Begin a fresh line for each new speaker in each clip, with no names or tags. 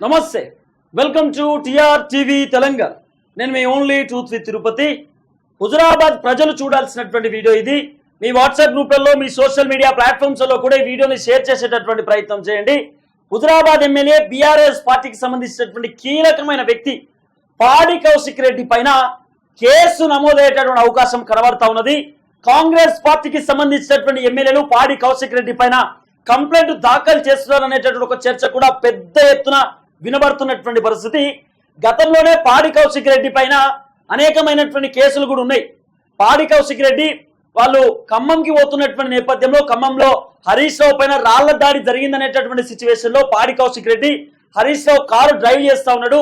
నమస్తే. Welcome to TR TV Telangana. నేను మీ ఓన్లీ టూత్ విత్ తిరుపతి. హుజరాబాద్ ప్రజలు చూడాల్సినటువంటి వీడియో ఇది. మీ వాట్సాప్ గ్రూప్లలో మీ సోషల్ మీడియా ప్లాట్ఫామ్స్లో కూడా ఈ వీడియోని షేర్ చేసేటటువంటి ప్రయత్నం చేయండి. హుజరాబాద్ ఎమ్మెల్యే బీఆర్ఎస్ పార్టీకి సంబంధించినటువంటి కీలకమైన వ్యక్తి పాడి కౌశిక్ రెడ్డి పైన కేసు నమోదయ్యేటటువంటి అవకాశం కనబడతా ఉన్నది. కాంగ్రెస్ పార్టీకి సంబంధించినటువంటి ఎమ్మెల్యేలు పాడి కౌశిక్ రెడ్డి పైన కంప్లైంట్ దాఖలు చేస్తున్నారనేటటువంటి ఒక చర్చ కూడా పెద్ద ఎత్తున వినబడుతున్నటువంటి పరిస్థితి. గతంలోనే పాడి కౌశిక్ రెడ్డి పైన అనేకమైనటువంటి కేసులు కూడా ఉన్నాయి. పాడి కౌశిక్ రెడ్డి వాళ్ళు ఖమ్మంకి పోతున్నటువంటి నేపథ్యంలో ఖమ్మంలో హరీష్ రావు పైన రాళ్ళ దాడి జరిగిందనేటటువంటి సిచ్యువేషన్లో పాడి కౌశిక్ రెడ్డి హరీష్ రావు కారు డ్రైవ్ చేస్తా ఉన్నాడు.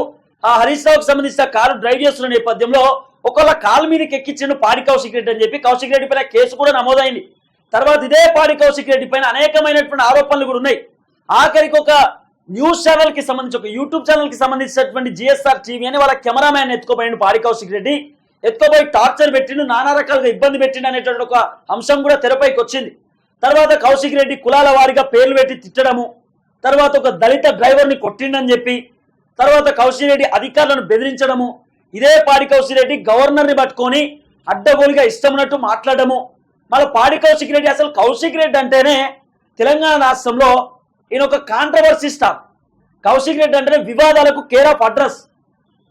ఆ హరీష్ రావుకి సంబంధించిన కారు డ్రైవ్ చేస్తున్న నేపథ్యంలో ఒకళ్ళ కాలు మీదకి ఎక్కించిండు పాడి కౌశిక్ రెడ్డి అని చెప్పి కౌశిక్ రెడ్డి పైన కేసు కూడా నమోదైంది. తర్వాత ఇదే పాడి కౌశిక్ రెడ్డి పైన అనేకమైనటువంటి ఆరోపణలు కూడా ఉన్నాయి. ఆఖరికి ఒక న్యూస్ ఛానల్కి సంబంధించి ఒక యూట్యూబ్ ఛానల్కి సంబంధించినటువంటి జిఎస్ఆర్ టీవీ అని వాళ్ళ కెమెరామ్యాన్ ఎత్తుకోపోయిండు పాడి కౌశిక్ రెడ్డి. ఎత్తుకోపోయి టార్చర్ పెట్టిండు నానా రకాలుగా ఇబ్బంది పెట్టిండు అనేటువంటి ఒక అంశం కూడా తెరపైకి వచ్చింది. తర్వాత కౌశిక్ రెడ్డి కులాల వారిగా పేర్లు పెట్టి తిట్టడము తర్వాత ఒక దళిత డ్రైవర్ని కొట్టిండని చెప్పి తర్వాత కౌశిక్ రెడ్డి అధికారులను బెదిరించడము ఇదే పాడి కౌశిక్ రెడ్డి గవర్నర్ని పట్టుకొని అడ్డగోలుగా ఇష్టమున్నట్టు మాట్లాడము. మళ్ళీ పాడి కౌశిక్ రెడ్డి అసలు కౌశిక్ రెడ్డి అంటేనే తెలంగాణ రాష్ట్రంలో ఈయన ఒక కాంట్రవర్సీ స్టార్ కౌశిక్ రెడ్డి అంటేనే వివాదాలకు కేర్ ఆఫ్ అడ్రస్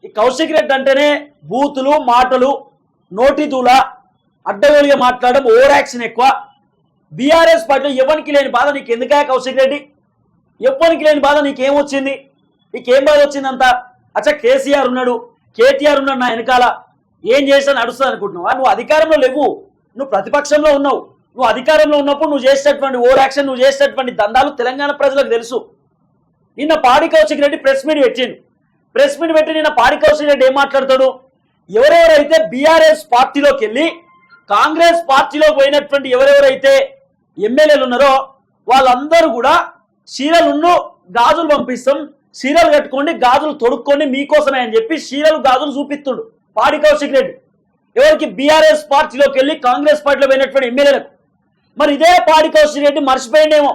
ఈ కౌశిక్ రెడ్డి అంటేనే బూతులు మాటలు నోటి దూల అడ్డగోలుగా మాట్లాడడం ఓవర్ యాక్షన్ ఎక్కువ. బీఆర్ఎస్ పార్టీలో ఎవరికి లేని బాధ నీకు ఎందుకా కౌశిక్ రెడ్డి? ఎవరికి లేని బాధ నీకేమొచ్చింది? నీకేం బాధ వచ్చిందంతా? అచ్చా కేసీఆర్ ఉన్నాడు కేటీఆర్ ఉన్నాడు నా వెనకాల. ఏం చేసినా నడుస్తుంది అనుకుంటున్నావా? నువ్వు అధికారంలో లేవు నువ్వు ప్రతిపక్షంలో ఉన్నావు. నువ్వు అధికారంలో ఉన్నప్పుడు నువ్వు చేసేటటువంటి ఓవర్ యాక్షన్ నువ్వు చేసేటటువంటి దందాలు తెలంగాణ ప్రజలకు తెలుసు. నిన్న పాడి కౌశిక్ రెడ్డి ప్రెస్ మీట్ పెట్టిండు. ప్రెస్ మీట్ పెట్టి నిన్న పాడి కౌశిక్ రెడ్డి ఏం మాట్లాడతాడు? ఎవరెవరైతే బీఆర్ఎస్ పార్టీలోకి వెళ్ళి కాంగ్రెస్ పార్టీలో పోయినటువంటి ఎవరెవరైతే ఎమ్మెల్యేలు ఉన్నారో వాళ్ళందరూ కూడా చీరలున్ను గాజులు పంపిస్తాం చీరలు కట్టుకోండి గాజులు తొడుక్కోండి మీకోసమే అని చెప్పి చీరలు గాజులు చూపిస్తుండు పాడి కౌశిక్ రెడ్డి. ఎవరికి బీఆర్ఎస్ పార్టీలోకి వెళ్ళి కాంగ్రెస్ పార్టీలో పోయినటువంటి ఎమ్మెల్యేలకు? మరి ఇదే పాడి కౌశిక్ రెడ్డి మర్చిపోయిండేమో.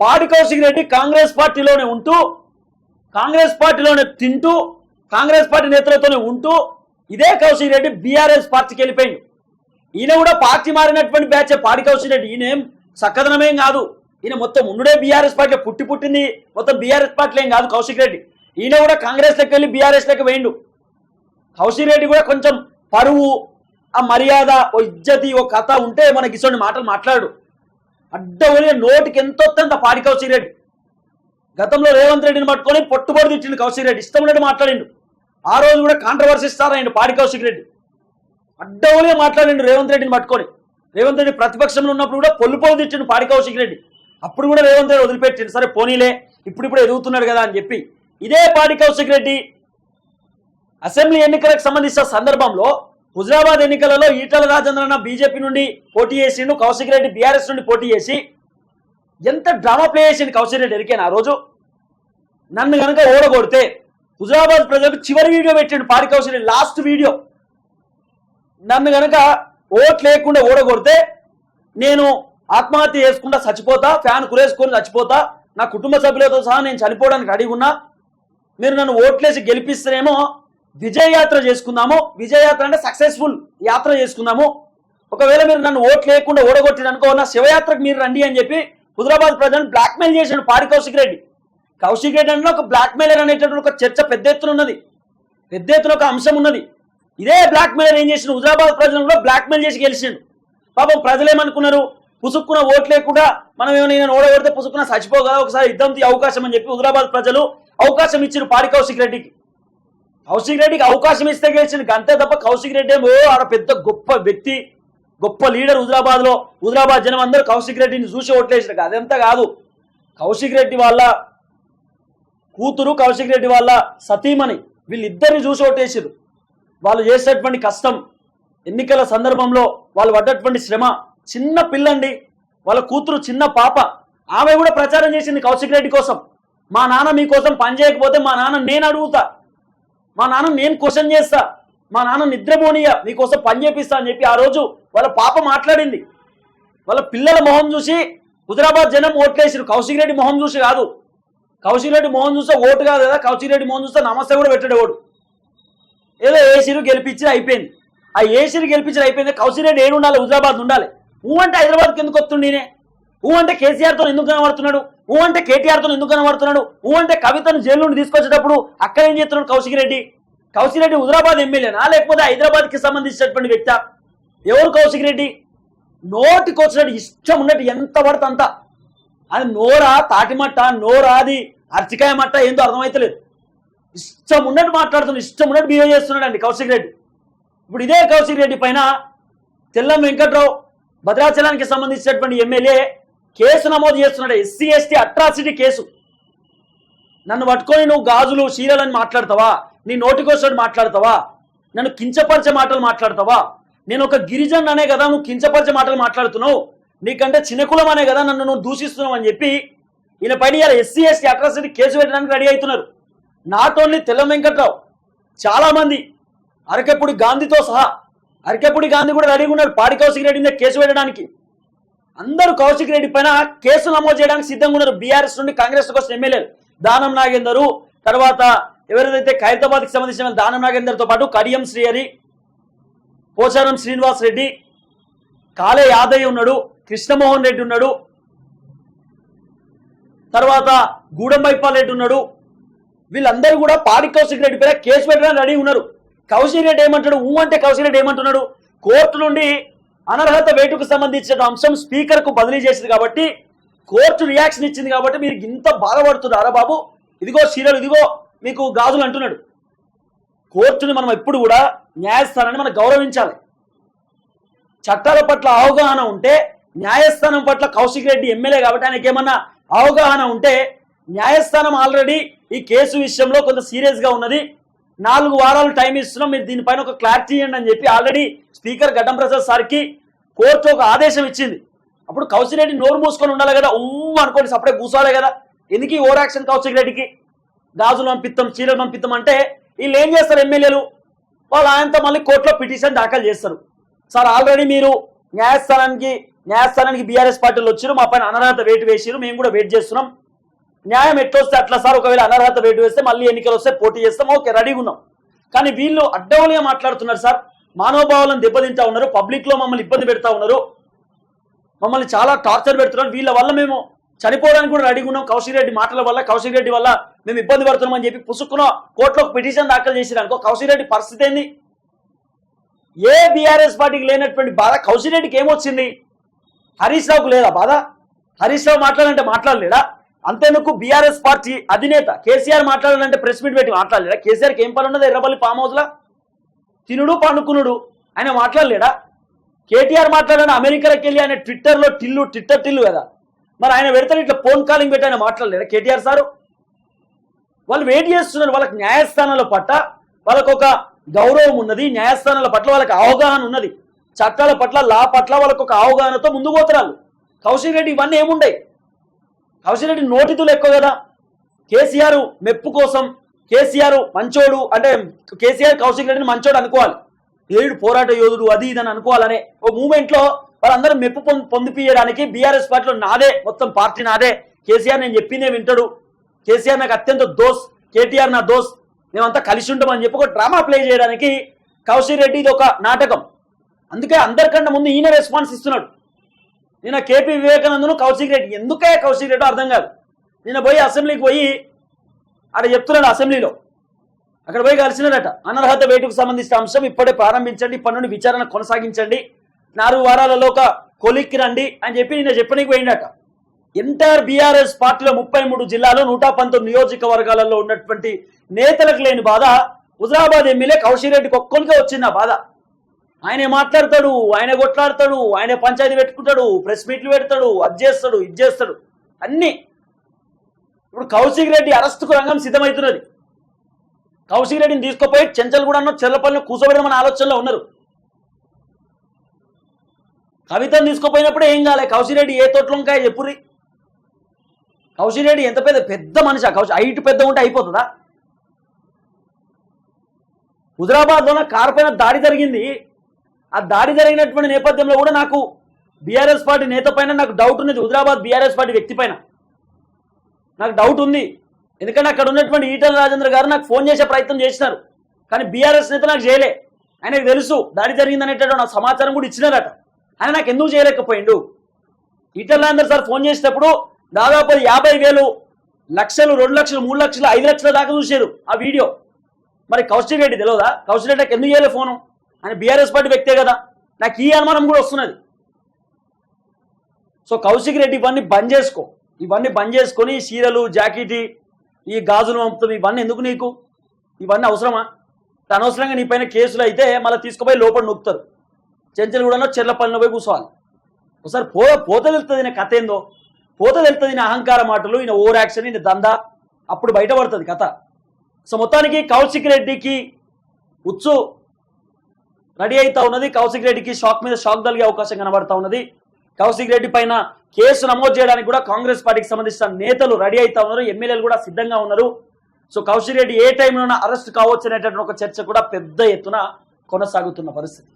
పాడి కౌశిక్ రెడ్డి కాంగ్రెస్ పార్టీలోనే ఉంటూ కాంగ్రెస్ పార్టీలోనే తింటూ కాంగ్రెస్ పార్టీ నేతలతోనే ఉంటూ ఇదే కౌశిక్ రెడ్డి బీఆర్ఎస్ పార్టీకి వెళ్ళిపోయింది ఈయన కూడా పార్టీ మారినటువంటి బ్యాచ్ పాడి కౌశిక్ రెడ్డి. ఈయనేం సక్కదనమేం చక్కదనమేం కాదు. ఈయన మొత్తం ఉండుడే బీఆర్ఎస్ పార్టీ పుట్టి పుట్టింది. మొత్తం బీఆర్ఎస్ పార్టీలో ఏం కాదు కౌశిక్ రెడ్డి. ఈయన కూడా కాంగ్రెస్ లెక్క వెళ్ళి బీఆర్ఎస్ లెక్క వేయండు. కౌశిక్ రెడ్డి కూడా కొంచెం పరువు ఆ మర్యాద ఓ ఇజ్జతి ఓ కథ ఉంటే మనకి ఇసోడి మాటలు మాట్లాడు. అడ్డవలి నోటికి ఎంత వస్తుందంత పాడి కౌశిక్ గతంలో రేవంత్ రెడ్డిని పట్టుకొని పొట్టుబడి తిట్టిండు కౌశిక్ ఇష్టం ఉన్నట్టు మాట్లాడిండు. ఆ రోజు కూడా కాంట్రవర్సీ స్టార్ అయ్యిండు పాడి కౌశిక్ రెడ్డి. అడ్డవలిగా మాట్లాడిండు రేవంత్ రెడ్డిని పట్టుకొని. రేవంత్ రెడ్డి ప్రతిపక్షంలో ఉన్నప్పుడు కూడా పొల్లు పొలు తిట్టిండు పాడి కౌశిక్ రెడ్డి. అప్పుడు కూడా రేవంత్ రెడ్డి వదిలిపెట్టిండు. సరే పోనీలే ఇప్పుడు ఇప్పుడు ఎదుగుతున్నాడు కదా అని చెప్పి. ఇదే పాడి కౌశిక్ రెడ్డి. అసెంబ్లీ ఎన్నికలకు సంబంధించిన సందర్భంలో హుజరాబాద్ ఎన్నికలలో ఈటల రాజేంద్రన్న బీజేపీ నుండి పోటీ చేసిండు కౌశిక్ రెడ్డి బీఆర్ఎస్ నుండి పోటీ చేసి ఎంత డ్రామా ప్లే చేసిండు కౌశిక్ రెడ్డి ఎరికేనా ఆ రోజు? నన్ను కనుక ఓడగొడితే హుజరాబాద్ ప్రజలకు చివరి వీడియో పెట్టిండు పాడి కౌశిక్ రెడ్డి లాస్ట్ వీడియో. నన్ను కనుక ఓట్ లేకుండా ఓడగొడితే నేను ఆత్మహత్య చేసుకుంటా చచ్చిపోతా ఫ్యాన్ కురేసుకొని చచ్చిపోతా నా కుటుంబ సభ్యులతో సహా నేను చనిపోవడానికి రెడీగా ఉన్నా మీరు నన్ను ఓట్లేసి గెలిపిస్తేనేమో విజయయాత్ర చేసుకుందాము. విజయయాత్ర అంటే సక్సెస్ఫుల్ యాత్ర చేసుకుందాము. ఒకవేళ మీరు నన్ను ఓట్ లేకుండా ఓడగొట్టిననుకో నా శివయాత్రకు మీరు రండి అని చెప్పి హుదరాబాద్ ప్రజలను బ్లాక్మెయిల్ చేశాడు పాడి కౌశిక్ రెడ్డి. కౌశిక్ రెడ్డి అంటే ఒక బ్లాక్మెయిలర్ అనేటటువంటి ఒక చర్చ పెద్ద ఎత్తున ఉన్నది. పెద్ద ఎత్తున ఒక అంశం ఉన్నది. ఇదే బ్లాక్మెయిలర్ ఏం చేసిన హుజరాబాద్ ప్రజలను కూడా బ్లాక్మెయిల్ చేసి గెలిచిండు పాపం ప్రజలు ఏమనుకున్నారు పుసుక్కున్న ఓట్ లేకుండా మనం ఏమైనా ఓడగొడితే పుసుక్కున చచ్చిపోగల? ఒకసారి యుద్ధం తీ అవకాశం అని చెప్పి హుదరాబాద్ ప్రజలు అవకాశం ఇచ్చిన పాడి కౌశిక్ రెడ్డికి. కౌశిక్ రెడ్డికి అవకాశం ఇస్తే గెలిచింది. అంతే తప్ప కౌశిక్ రెడ్డి ఏమో ఆడ పెద్ద గొప్ప వ్యక్తి గొప్ప లీడర్ హుజరాబాద్లో హుజరాబాద్ జనం అందరూ కౌశిక్ రెడ్డిని చూసి ఓట్లేసారు అదంతా కాదు. కౌశిక్ రెడ్డి వాళ్ళ కూతురు కౌశిక్ రెడ్డి వాళ్ళ సతీమణి వీళ్ళిద్దరిని చూసి ఓటేసారు వాళ్ళు చేసేటువంటి కష్టం ఎన్నికల సందర్భంలో వాళ్ళు పడ్డటువంటి శ్రమ చిన్న పిల్లండి వాళ్ళ కూతురు చిన్న పాప. ఆమె కూడా ప్రచారం చేసింది కౌశిక్ రెడ్డి కోసం. మా నాన్న మీకోసం పని చేయకపోతే మా నాన్న నేను అడుగుతా. మా నాన్న నేను క్వశ్చన్ చేస్తా. మా నాన్న నిద్రపోనీయ మీకోసం పని చేపిస్తా అని చెప్పి ఆ రోజు వాళ్ళ పాప మాట్లాడింది. వాళ్ళ పిల్లల మొహం చూసి హుజరాబాద్ జనం ఓట్లేసారు కౌశిక్ రెడ్డి మొహం చూసి కాదు. కౌశిక్ రెడ్డి మోహన్ చూస్తే ఓటు కాదు కదా కౌశిక్ రెడ్డి మోహన్ చూస్తే నమస్తే కూడా పెట్టడేవాడు ఏదో ఏసీరు గెలిపించి అయిపోయింది. ఆ ఏసీరు గెలిపించి అయిపోయింది. కౌశిక్ రెడ్డి ఏడు ఉండాలి హుజరాబాద్ ఉండాలి. ఊ అంటే హైదరాబాద్కి ఎందుకు వస్తుండీనే ఊ అంటే కేసీఆర్తో ఎందుకు కనబడుతున్నాడు? ఊ అంటే కేటీఆర్తో ఎందుకు కనబడుతున్నాడు? ఊ అంటే కవితను జైలు నుండి తీసుకొచ్చేటప్పుడు అక్కడ ఏం చేస్తున్నాడు కౌశిక్ రెడ్డి? కౌశిక్ రెడ్డి హుదరాబాద్ ఎమ్మెల్యేనా? లేకపోతే హైదరాబాద్కి సంబంధించినటువంటి వ్యక్త? ఎవరు కౌశిక్ రెడ్డి? నోటికి వచ్చినట్టు ఇష్టం ఉన్నట్టు ఎంత పడితే అంత. అది నోరా తాటిమట్ట నోరా అది అర్చికాయ మట్ట ఏందో అర్థమైతలేదు. ఇష్టం ఉన్నట్టు మాట్లాడుతున్నాడు ఇష్టం ఉన్నట్టు బిహేవ్ చేస్తున్నాడు అండి కౌశిక్ రెడ్డి. ఇప్పుడు ఇదే కౌశిక్ రెడ్డి పైన తెల్లం వెంకట్రావు భద్రాచలానికి సంబంధించినటువంటి ఎమ్మెల్యే కేసు నమోదు చేస్తున్నాడు ఎస్సీ ఎస్టీ అట్రాసిటీ కేసు. నన్ను పట్టుకొని నువ్వు గాజులు చీరలని మాట్లాడతావా? నీ నోటికోసడు మాట్లాడతావా? నన్ను కించపరిచే మాటలు మాట్లాడతావా? నేను ఒక గిరిజన్ అనే కదా నువ్వు కించపరిచే మాటలు మాట్లాడుతున్నావు? నీకంటే చిన్నకులం అనే కదా నన్ను నువ్వు దూషిస్తున్నావు అని చెప్పి ఈయన పైన ఇవాళ ఎస్సీ ఎస్టీ అట్రాసిటీ కేసు పెట్టడానికి రెడీ అవుతున్నారు. నాట్ ఓన్లీ తెల్ల వెంకట్రావు చాలా మంది అరకెప్పుడు గాంధీతో సహా అరకెప్పుడు గాంధీ కూడా రెడీగా ఉన్నాడు పాడి సిగరెట్ మీద కేసు పెట్టడానికి. అందరూ కౌశిక్ రెడ్డి పైన కేసు నమోదు చేయడానికి సిద్ధంగా ఉన్నారు. బీఆర్ఎస్ నుండి కాంగ్రెస్ కోసం ఎమ్మెల్యేలు దానం నాగేందరు తర్వాత ఎవరైతే ఖైరతాబాద్కి సంబంధించిన దానం నాగేందర్తో పాటు కడియం శ్రీహరి పోచారం శ్రీనివాస్ రెడ్డి కాలే యాదయ్య ఉన్నాడు కృష్ణమోహన్ రెడ్డి ఉన్నాడు తర్వాత గూడెంబైపాల్ రెడ్డి ఉన్నాడు. వీళ్ళందరూ కూడా పాడి కౌశిక్ రెడ్డి పైన కేసు పెట్టడానికి రెడీ ఉన్నారు. కౌశిక్ రెడ్డి ఏమంటాడు? ఊ అంటే కౌశిక్ రెడ్డి ఏమంటున్నాడు? కోర్టు నుండి అనర్హత వేటుకు సంబంధించిన అంశం స్పీకర్కు బదిలీ చేసింది కాబట్టి కోర్టు రియాక్షన్ ఇచ్చింది కాబట్టి మీరు ఇంత బాధపడుతున్నారా బాబు? ఇదిగో సీరియల్ ఇదిగో మీకు గాజులు అంటున్నాడు. కోర్టుని మనం ఎప్పుడు కూడా న్యాయస్థానాన్ని మనం గౌరవించాలి. చట్టాల పట్ల అవగాహన ఉంటే న్యాయస్థానం పట్ల కౌశిక్ రెడ్డి ఎమ్మెల్యే కాబట్టి ఆయనకి ఏమన్నా అవగాహన ఉంటే న్యాయస్థానం ఆల్రెడీ ఈ కేసు విషయంలో కొంత సీరియస్గా ఉన్నది. నాలుగు వారాలు టైం ఇస్తున్నాం మీరు దీనిపైన ఒక క్లారిటీ ఇవ్వండి అని చెప్పి ఆల్రెడీ స్పీకర్ గడ్డం ప్రసాద్ సార్కి కోర్టు ఒక ఆదేశం ఇచ్చింది. అప్పుడు కౌశిక్ రెడ్డి నోరు మూసుకొని ఉండాలి కదా ఉమ్ అనుకోని సపరేట్ కూర్చోవాలి కదా. ఎందుకు ఈ ఓవర్ యాక్షన్ కౌశిక్ రెడ్డికి? గాజులు పంపిస్తాం చీరలు పంపిస్తాం అంటే వీళ్ళు ఏం చేస్తారు ఎమ్మెల్యేలు? వాళ్ళు ఆయనతో మళ్ళీ కోర్టులో పిటిషన్ దాఖలు చేస్తారు. సార్ ఆల్రెడీ మీరు న్యాయస్థానానికి న్యాయస్థానానికి బీఆర్ఎస్ పార్టీలు వచ్చారు మా పైన అనర్హత వేటు వేసారు మేము కూడా వెయిట్ చేస్తున్నాం. న్యాయం ఎట్లొస్తే అట్లా సార్ ఒకవేళ అనర్హత వేటు వేస్తే మళ్ళీ ఎన్నికలు వస్తే పోటీ చేస్తాం ఓకే రెడీగా ఉన్నాం. కానీ వీళ్ళు అడ్డవలిగా మాట్లాడుతున్నారు సార్. మానవభావాలను దెబ్బతింటా ఉన్నారు పబ్లిక్లో మమ్మల్ని ఇబ్బంది పెడతా ఉన్నారు. మమ్మల్ని చాలా టార్చర్ పెడుతున్నారు. వీళ్ళ వల్ల మేము చనిపోవడానికి కూడా రెడీగా ఉన్నాం. కౌశిక్ రెడ్డి మాటల వల్ల కౌశిక్ రెడ్డి వల్ల మేము ఇబ్బంది పడుతున్నాం అని చెప్పి పుసుక్కున కోర్టులో పిటిషన్ దాఖలు చేసిరు అనుకో కౌశిక్ రెడ్డి పరిస్థితి ఏంది? ఏ బీఆర్ఎస్ పార్టీకి లేనటువంటి బాధ? కౌశిక్ రెడ్డికి ఏమొచ్చింది? హరీష్ రావుకు లేదా బాధ? హరీష్ రావు మాట్లాడాలంటే మాట్లాడలేడా? అంతేందుకు బీఆర్ఎస్ పార్టీ అధినేత? కేసీఆర్ మాట్లాడాలంటే ప్రెస్ మీట్ పెట్టి మాట్లాడలేడా? కేసీఆర్కి ఏం పని ఉన్నది? ఎర్రబల్లి ఫామ్ హౌస్లా తినుడు పండుకునుడు ఆయన మాట్లాడలేడా? కేటీఆర్ మాట్లాడాను అమెరికాకి వెళ్ళి ఆయన ట్విట్టర్లో టిల్లు ట్విట్టర్ టిల్లు కదా. మరి ఆయన పెడతారు ఇట్లా ఫోన్ కాలింగ్ పెట్టి ఆయన మాట్లాడలేడా కేటీఆర్ సారు? వాళ్ళు వెయిట్ చేస్తున్నారు వాళ్ళకి న్యాయస్థానాల పట్ల వాళ్ళకు ఒక గౌరవం ఉన్నది న్యాయస్థానాల పట్ల వాళ్ళకి అవగాహన ఉన్నది. చట్టాల పట్ల లా పట్ల వాళ్ళకు ఒక అవగాహనతో ముందుకు పోతున్నారు. కౌశిక్ రెడ్డి ఇవన్నీ ఏముండయి? కౌశిక్ రెడ్డి నోటితులు ఎక్కువ కదా. కేసీఆర్ మెప్పు కోసం కేసీఆర్ మంచోడు అంటే కేసీఆర్ కౌశిక్ రెడ్డిని మంచోడు అనుకోవాలి. ఏడు పోరాట యోధుడు అది ఇది అని అనుకోవాలనే ఓ మూమెంట్లో వాళ్ళందరూ మెప్పు పొందిపియడానికి బీఆర్ఎస్ పార్టీలో నాదే మొత్తం పార్టీ నాదే. కేసీఆర్ నేను చెప్పిందే వింటాడు. కేసీఆర్ నాకు అత్యంత దోస్ కేటీఆర్ నా దోస్. మేమంతా కలిసి ఉంటామని చెప్పి ఒక డ్రామా ప్లే చేయడానికి కౌశిక్ రెడ్డి ఇది ఒక నాటకం. అందుకే అందరికన్నా ముందు ఈయన రెస్పాన్స్ ఇస్తున్నాడు. నిన్న కేపీ వివేకానందను కౌశిక్ రెడ్డి ఎందుకే కౌశిక్ రెడ్డి అర్థం కాదు. నిన్న పోయి అసెంబ్లీకి పోయి అక్కడ చెప్తున్నాడు అసెంబ్లీలో. అక్కడ పోయి కలిసినాడట. అనర్హత వేటుకు సంబంధించిన అంశం ఇప్పుడే ప్రారంభించండి ఇప్పటి నుండి విచారణ కొనసాగించండి నాలుగు వారాలలో ఒక కొలిక్కి రండి అని చెప్పి నిన్న చెప్పనీకి పోయిండట. ఎంటైర్ బీఆర్ఎస్ పార్టీలో ముప్పై మూడు జిల్లాలో నూట పంతొమ్మిది నియోజకవర్గాలలో ఉన్నటువంటి నేతలకు లేని బాధ హుజరాబాద్ ఎమ్మెల్యే కౌశిక్ రెడ్డికి ఒక్కరికే వచ్చింది ఆ బాధ. ఆయన మాట్లాడతాడు? ఆయన కొట్లాడతాడు? ఆయన పంచాయతీ పెట్టుకుంటాడు? ప్రెస్ మీట్లు పెడతాడు? అది చేస్తాడు? ఇది చేస్తాడు? అన్నీ ఇప్పుడు కౌశిక్ రెడ్డి అరెస్టుకు రంగం సిద్ధమవుతున్నది. కౌశిక్ రెడ్డిని తీసుకుపోయి చెంచల్గూడను చెర్లపల్లిని కూర్చోబెడమని ఆలోచనలో ఉన్నారు. కవితను తీసుకుపోయినప్పుడు ఏం కాలే? కౌశిక్ రెడ్డి ఏ తోటలోంకాయ చెప్పుర్రి. కౌశిక్ రెడ్డి ఎంత పెద్ద పెద్ద మనిషి కౌశి హైట్ పెద్ద ఉంటే అయిపోతుందా? హుజరాబాద్లోన కారు పైన దాడి జరిగింది. ఆ దాడి జరిగినటువంటి నేపథ్యంలో కూడా నాకు బీఆర్ఎస్ పార్టీ నేత పైన నాకు డౌట్ ఉన్నది. హుజరాబాద్ బీఆర్ఎస్ పార్టీ వ్యక్తి పైన. నాకు డౌట్ ఉంది. ఎందుకంటే అక్కడ ఉన్నటువంటి ఈటల రాజేంద్ర గారు నాకు ఫోన్ చేసే ప్రయత్నం చేసినారు. కానీ బీఆర్ఎస్ నేత నాకు చేయలే. ఆయనకు తెలుసు దాడి జరిగిందనేటటువంటి నాకు సమాచారం కూడా ఇచ్చినారట. ఆయన నాకు ఎందుకు చేయలేకపోయిండు? ఈటల రాజేంద్ర సార్ ఫోన్ చేసేటప్పుడు దాదాపు యాభై వేలు లక్షలు రెండు లక్షలు మూడు లక్షలు ఐదు లక్షల దాకా చూశారు ఆ వీడియో. మరి కౌశిక్ రెడ్డి తెలియదా కౌశిక్ రెడ్డికి ఎందుకు చేయలే ఫోను ఆయన బీఆర్ఎస్ పార్టీ వ్యక్తే కదా. నాకు ఈ అనుమానం కూడా వస్తున్నది. సో కౌశిక్ రెడ్డి ఇవన్నీ బంద్ చేసుకో. ఇవన్నీ బంద్ చేసుకొని చీరలు జాకెట్ ఈ గాజులు పంపుతాం ఇవన్నీ ఎందుకు నీకు? ఇవన్నీ అవసరమా? అనవసరంగా నీ పైన కేసులు అయితే మళ్ళీ తీసుకుపోయి లోపల నొక్కుతారు. చెంచలగూడలో చెర్లపల్లిలో పోయి కూర్చోవాలి. ఒకసారి పో పోత తెలుస్తుంది ఈయన కథ ఏందో? పోత తెలుస్తుంది ఈయన అహంకార మాటలు ఈయన ఓవర్ యాక్షన్ ఈయన దందా అప్పుడు బయటపడుతుంది కథ. సో మొత్తానికి కౌశిక్ రెడ్డికి ఉచ్చు రెడీ అవుతా ఉన్నది. కౌశిక్ రెడ్డికి షాక్ మీద షాక్ కలిగే అవకాశం కనబడతా ఉన్నది. కౌశిక్ రెడ్డి పైన కేసు నమోదు చేయడానికి కూడా కాంగ్రెస్ పార్టీకి సంబంధించిన నేతలు రెడీ అవుతా ఉన్నారు. ఎమ్మెల్యేలు కూడా సిద్ధంగా ఉన్నారు. సో కౌశిక్ రెడ్డి ఏ టైంలోనైనా అరెస్ట్ కావచ్చు అనేటటువంటి ఒక చర్చ కూడా పెద్ద ఎత్తున కొనసాగుతున్న పరిస్థితి.